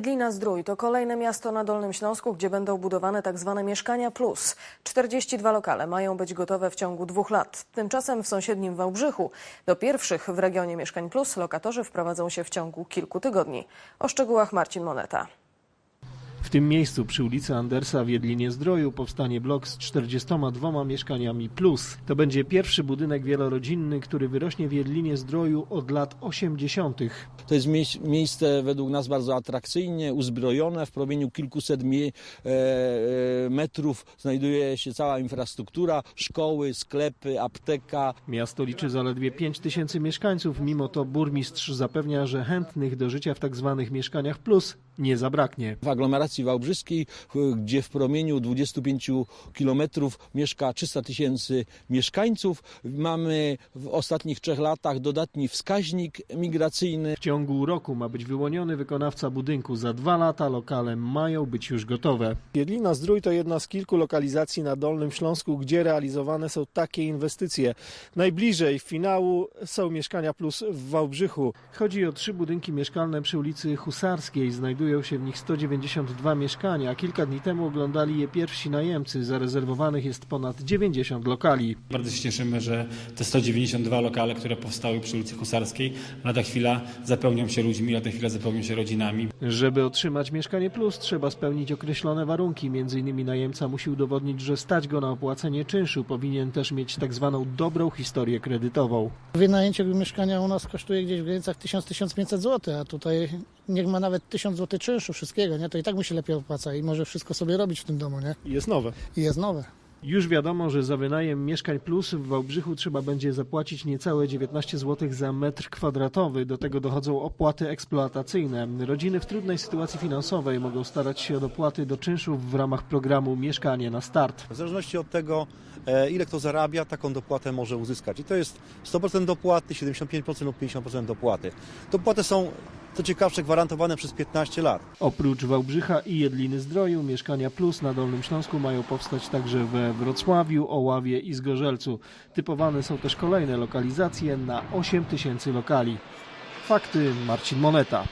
Glina Zdrój to kolejne miasto na Dolnym Śląsku, gdzie będą budowane tak zwane mieszkania plus. 42 lokale mają być gotowe w ciągu dwóch lat. Tymczasem w sąsiednim Wałbrzychu do pierwszych w regionie mieszkań plus lokatorzy wprowadzą się w ciągu kilku tygodni. O szczegółach Marcin Moneta. W tym miejscu przy ulicy Andersa w Jedlinie Zdroju powstanie blok z 42 mieszkaniami plus. To będzie pierwszy budynek wielorodzinny, który wyrośnie w Jedlinie Zdroju od lat 80. To jest mie- miejsce według nas bardzo atrakcyjnie, uzbrojone. W promieniu kilkuset mie- e, e, metrów znajduje się cała infrastruktura, szkoły, sklepy, apteka. Miasto liczy zaledwie 5 tysięcy mieszkańców, mimo to burmistrz zapewnia, że chętnych do życia w tak zwanych mieszkaniach plus nie zabraknie. W aglomeracji wałbrzyskiej, gdzie w promieniu 25 kilometrów mieszka 300 tysięcy mieszkańców, mamy w ostatnich trzech latach dodatni wskaźnik migracyjny. W ciągu roku ma być wyłoniony wykonawca budynku. Za dwa lata lokale mają być już gotowe. Jedlina Zdrój to jedna z kilku lokalizacji na Dolnym Śląsku, gdzie realizowane są takie inwestycje. Najbliżej finału są mieszkania plus w Wałbrzychu. Chodzi o trzy budynki mieszkalne przy ulicy Husarskiej. Znajdują się w nich 192 mieszkania. Kilka dni temu oglądali je pierwsi najemcy. Zarezerwowanych jest ponad 90 lokali. Bardzo się cieszymy, że te 192 lokale, które powstały przy ulicy Husarskiej, lada chwila zapełnią się ludźmi, lada chwila zapełnią się rodzinami. Żeby otrzymać mieszkanie plus, trzeba spełnić określone warunki. Między innymi najemca musi udowodnić, że stać go na opłacenie czynszu. Powinien też mieć tak zwaną dobrą historię kredytową. Wynajęcie mieszkania u nas kosztuje gdzieś w granicach 1000-1500 zł, a tutaj niech ma nawet 1000 zł czynszu, wszystkiego, nie? To i tak mu się lepiej opłaca i może wszystko sobie robić w tym domu, nie? Jest nowe. I jest nowe. Już wiadomo, że za wynajem mieszkań plus w Wałbrzychu trzeba będzie zapłacić niecałe 19 zł za metr kwadratowy. Do tego dochodzą opłaty eksploatacyjne. Rodziny w trudnej sytuacji finansowej mogą starać się o dopłaty do czynszów w ramach programu Mieszkanie na start. W zależności od tego, e, ile kto zarabia, taką dopłatę może uzyskać. I to jest 100% dopłaty, 75% lub 50% dopłaty. Dopłaty są, co ciekawsze, gwarantowane przez 15 lat. Oprócz Wałbrzycha i Jedliny Zdroju, mieszkania plus na Dolnym Śląsku mają powstać także Wrocławiu, Oławie i Zgorzelcu. Typowane są też kolejne lokalizacje na 8 tysięcy lokali. Fakty Marcin Moneta.